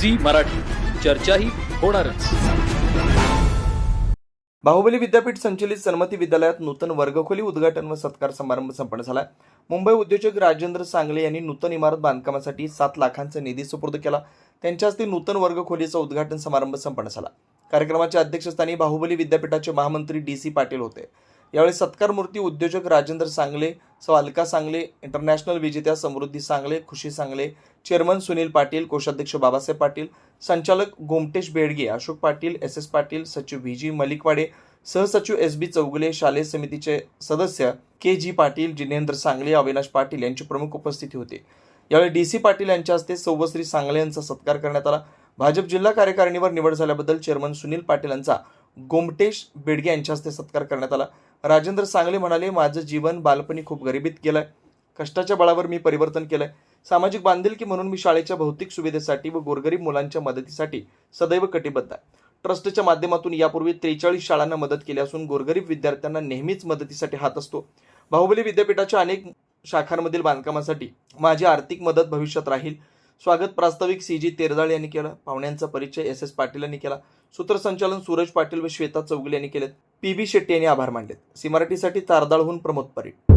Zee Marathi. चर्चाही होणारच. बाहुबली विद्यापीठ संचलित सन्मती विद्यालयात नूतन वर्गखोली उद्घाटन व सत्कार समारंभ संपन्न झाला. मुंबई उद्योजक राजेंद्र सांगले यांनी नूतन इमारत बांधकामासाठी सात लाखांचा निधी सुपूर्द केला. त्यांच्या हस्ते नूतन वर्गखोलीचा उद्घाटन समारंभ संपन्न झाला. कार्यक्रमाच्या अध्यक्षस्थानी बाहुबली विद्यापीठाचे महामंत्री डी सी पाटील होते. यावेळी सत्कार मूर्ती उद्योजक राजेंद्र सांगले सौ अलका सांगले इंटरनॅशनल विजेत्या समृद्धी सांगले खुशी सांगले चेअरमन सुनील पाटील कोषाध्यक्ष बाबासाहेब पाटील संचालक गोमटेश बेडगे अशोक पाटील एस एस पाटील सचिव व्ही जी मलिकवाडे सहसचिव एस बी चौगुले शालेय समितीचे सदस्य के जी पाटील जिनेंद्र सांगले अविनाश पाटील यांची प्रमुख उपस्थिती होती. यावेळी डी सी पाटील यांच्या हस्ते सौवश्री सांगले यांचा सत्कार करण्यात आला. भाजप जिल्हा कार्यकारिणीवर निवड झाल्याबद्दल चेअरमन सुनील पाटील यांचा गोमटेश बेडगे यांच्या हस्ते सत्कार करण्यात आला. राजेंद्र सांगले म्हणाले माझं जीवन बालपणी खूप गरिबीत गेलंय. कष्टाच्या बळावर मी परिवर्तन केलंय. सामाजिक बांधिलकी म्हणून मी शाळेच्या भौतिक सुविधेसाठी व गोरगरीब मुलांच्या मदतीसाठी सदैव कटिबद्ध आहे. ट्रस्टच्या माध्यमातून यापूर्वी त्रेचाळीस शाळांना मदत केली असून गोरगरीब विद्यार्थ्यांना नेहमीच मदतीसाठी हात असतो. बाहुबली विद्यापीठाच्या अनेक शाखांमधील बांधकामासाठी माझी आर्थिक मदत भविष्यात राहील. स्वागत प्रास्ताविक सी जी तेरजाळ यांनी केलं. पाहुण्यांचा परिचय एस एस पाटील यांनी केला. सूत्रसंचालन सूरज पाटील व श्वेता चौगुले यांनी केलेत. पी बी शेट्टी यांनी आभार मानलेत. सी मराठीसाठी तारदाळहून प्रमोद परीट.